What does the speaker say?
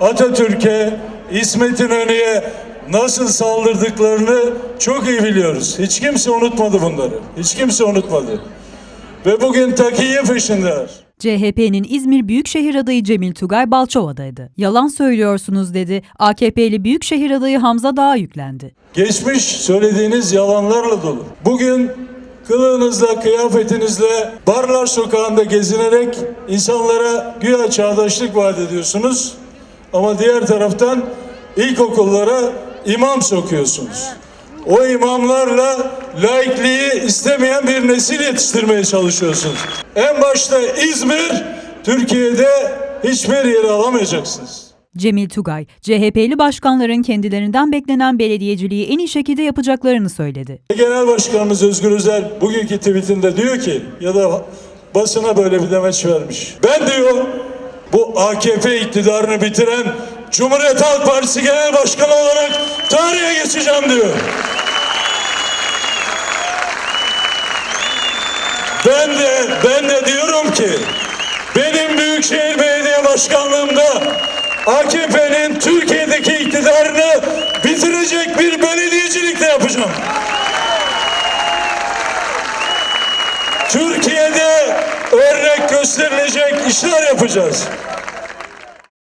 Atatürk'e, İsmet İnönü'ye nasıl saldırdıklarını çok iyi biliyoruz. Hiç kimse unutmadı bunları. Hiç kimse unutmadı. Ve bugün takiye peşindeler. CHP'nin İzmir Büyükşehir adayı Cemil Tugay Balçova'daydı. Yalan söylüyorsunuz dedi. AKP'li Büyükşehir adayı Hamza Dağ yüklendi. Geçmiş söylediğiniz yalanlarla dolu. Bugün kılığınızla, kıyafetinizle Barlar Sokağı'nda gezinerek insanlara güya çağdaşlık vaat ediyorsunuz. Ama diğer taraftan ilkokullara imam sokuyorsunuz. O imamlarla laikliği istemeyen bir nesil yetiştirmeye çalışıyorsunuz. En başta İzmir, Türkiye'de hiçbir yere alamayacaksınız. Cemil Tugay, CHP'li başkanların kendilerinden beklenen belediyeciliği en iyi şekilde yapacaklarını söyledi. Genel Başkanımız Özgür Özel bugünkü tweetinde diyor ki ya da basına böyle bir demeç vermiş. Ben diyor bu AKP iktidarını bitiren Cumhuriyet Halk Partisi Genel Başkanı olarak tarihe geçeceğim diyor. Ben de ben de diyorum ki benim Büyükşehir Belediye Başkanlığımda AKP'nin Türkiye'deki iktidarını bitirecek bir belediyecilik yapacağım. Türkiye'de örnek gösterilecek işler yapacağız.